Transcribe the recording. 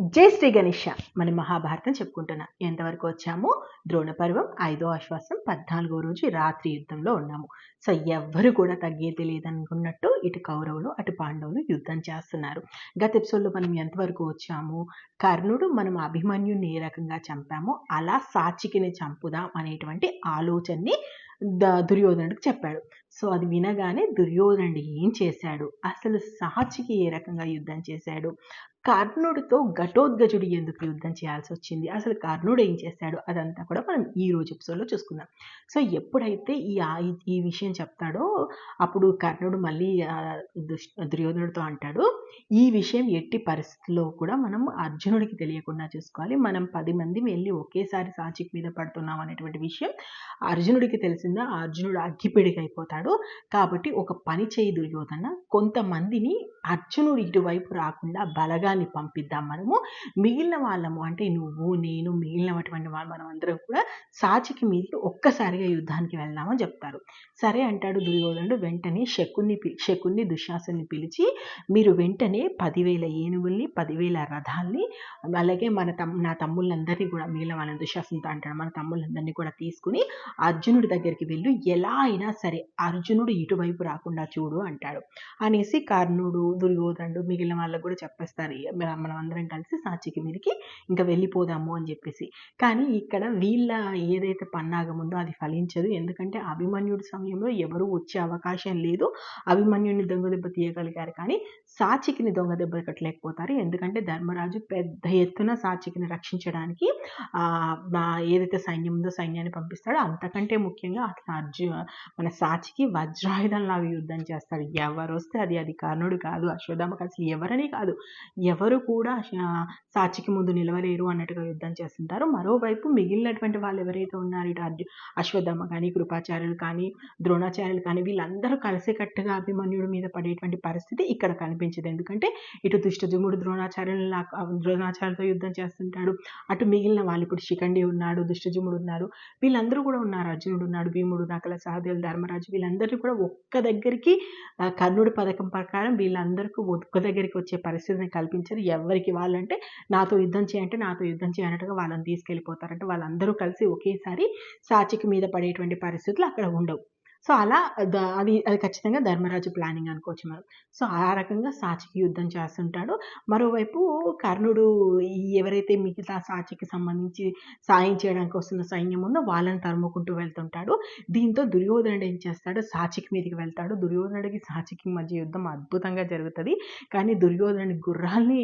జై శ్రీ గణేష. మన మహాభారతం చెప్పుకుంటున్నాం. ఎంతవరకు వచ్చామో? ద్రోణ పర్వం ఐదో ఆశ్వాసం పద్నాలుగో రోజు రాత్రి యుద్ధంలో ఉన్నాము. సో ఎవ్వరు కూడా తగ్గేది లేదనుకున్నట్టు ఇటు కౌరవులు అటు పాండవులు యుద్ధం చేస్తున్నారు. గత ఎపిసోడ్లో మనం ఎంతవరకు వచ్చాము? కర్ణుడు మనం అభిమన్యుని ఏ రకంగా చంపామో అలా సాచికిని చంపుదాం అనేటువంటి ఆలోచనని ద దుర్యోధనుడికి చెప్పాడు. సో అది వినగానే దుర్యోధనుడు ఏం చేశాడు? అసలు సాచికి ఏ రకంగా యుద్ధం చేశాడు? కర్ణుడితో ఘటోద్గజుడు ఎందుకు యుద్ధం చేయాల్సి వచ్చింది? అసలు కర్ణుడు ఏం చేశాడు? అదంతా కూడా మనం ఈ రోజు ఎపిసోడ్లో చూసుకుందాం. సో ఎప్పుడైతే ఈ ఈ- విషయం చెప్తాడో అప్పుడు కర్ణుడు మళ్ళీ దుర్యోధనుడితో అంటాడు ఈ విషయం ఎట్టి పరిస్థితుల్లో కూడా మనం అర్జునుడికి తెలియకుండా చూసుకోవాలి. మనం పది మంది వెళ్ళి ఒకేసారి సాచిక్ మీద పడుతున్నాం అనేటువంటి విషయం అర్జునుడికి తెలిసిందా? అర్జునుడు అర్జునుడు అగ్గిపెడిగైపోతాడు కాబట్టి ఒక పని చేయి దుర్యోధన. కొంతమందిని అర్జునుడు ఇటువైపు రాకుండా బలగాన్ని పంపిద్దాం మనము. మిగిలిన వాళ్ళము అంటే నువ్వు నేను మిగిలినటువంటి వాళ్ళు మనం అందరం కూడా సాచికి మీదకి ఒక్కసారిగా యుద్ధానికి వెళ్దామని చెప్తారు. సరే అంటాడు దుర్యోధనుడు వెంటనే శకుని శకుని దుశ్శాసన్ని పిలిచి మీరు వెంటనే పదివేల ఏనుగుల్ని పదివేల రథాల్ని అలాగే మన తమ్ నా తమ్ముళ్ళందరినీ కూడా మిగిలిన వాళ్ళని దుశ్శాసనతో అంటాడు. మన తమ్ముళ్ళందరినీ కూడా తీసుకుని అర్జునుడి దగ్గరికి వెళ్ళు. ఎలా అయినా సరే అర్జునుడు ఇటువైపు రాకుండా చూడు అంటాడు. అనేసి కర్ణుడు దుర్యోధనుడు మిగిలిన వాళ్ళకు కూడా చెప్పేస్తారు. మనం అందరం కలిసి సాచికి మీదకి ఇంకా వెళ్ళిపోదాము అని చెప్పేసి. కానీ ఇక్కడ వీళ్ళ ఏదైతే పన్నాగం ఉందో అది ఫలించదు. ఎందుకంటే అభిమన్యుడి సమయంలో ఎవరు వచ్చే అవకాశం లేదు. అభిమన్యుడిని దొంగ దెబ్బ తీయగలిగారు కానీ సాచికిని దొంగ దెబ్బ కట్టలేకపోతారు. ఎందుకంటే ధర్మరాజు పెద్ద ఎత్తున సాచికిని రక్షించడానికి ఆ, ఏదైతే సైన్యం ఉందో సైన్యాన్ని పంపిస్తాడో అంతకంటే ముఖ్యంగా అట్లా అర్జు మన సాచికి వజ్రాయుధంలాగా యుద్ధం చేస్తాడు. ఎవరు వస్తే అది అది కర్ణుడు కాదు. అశ్వత్థామకు అసలు ఎవరని కాదు. ఎవరు కూడా సాక్షికి సాచికి ముందు నిలవలేరు అన్నట్టుగా యుద్ధం చేస్తుంటారు. మరోవైపు మిగిలినటువంటి వాళ్ళు ఎవరైతే ఉన్నారు ఇటు అర్జు అశ్వత్థామ కానీ కృపాచార్యులు కానీ ద్రోణాచార్యులు కానీ వీళ్ళందరూ కలిసికట్టుగా అభిమన్యుడి మీద పడేటువంటి పరిస్థితి ఇక్కడ కనిపించదు. ఎందుకంటే ఇటు దుష్టజుముడు ద్రోణాచార్యులు ద్రోణాచార్యులతో యుద్ధం చేస్తుంటాడు. అటు మిగిలిన వాళ్ళు ఇప్పుడు శిఖండి ఉన్నాడు దుష్టజుముడు ఉన్నాడు. వీళ్ళందరూ కూడా ఉన్నారు. అర్జునుడు ఉన్నాడు భీముడు నకల సహదేవులు ధర్మరాజు వీళ్ళందరూ కూడా ఒక్క దగ్గరికి కర్ణుడి పథకం ప్రకారం వీళ్ళందరూ అందరికీ ఒక్క దగ్గరికి వచ్చే పరిస్థితిని కల్పించారు. ఎవరికి వాళ్ళంటే నాతో యుద్ధం చేయంటే నాతో యుద్ధం చేయనట్టుగా వాళ్ళని తీసుకెళ్ళిపోతారంటే వాళ్ళందరూ కలిసి ఒకేసారి సాచికి మీద పడేటువంటి పరిస్థితులు అక్కడ ఉండవు. సో అలా అది అది ఖచ్చితంగా ధర్మరాజు ప్లానింగ్ అనుకోవచ్చు మనం. సో ఆ రకంగా సాచికి యుద్ధం చేస్తుంటాడు. మరోవైపు కర్ణుడు ఎవరైతే మిగతా సాచికి సంబంధించి సాయం చేయడానికి వస్తున్న సైన్యం ఉందో వాళ్ళని తరుముకుంటూ వెళ్తుంటాడు. దీంతో దుర్యోధనుడు ఏం చేస్తాడు? సాచికి మీదకి వెళ్తాడు. దుర్యోధనుడికి సాచికి మధ్య యుద్ధం అద్భుతంగా జరుగుతుంది. కానీ దుర్యోధనుడి గుర్రాల్ని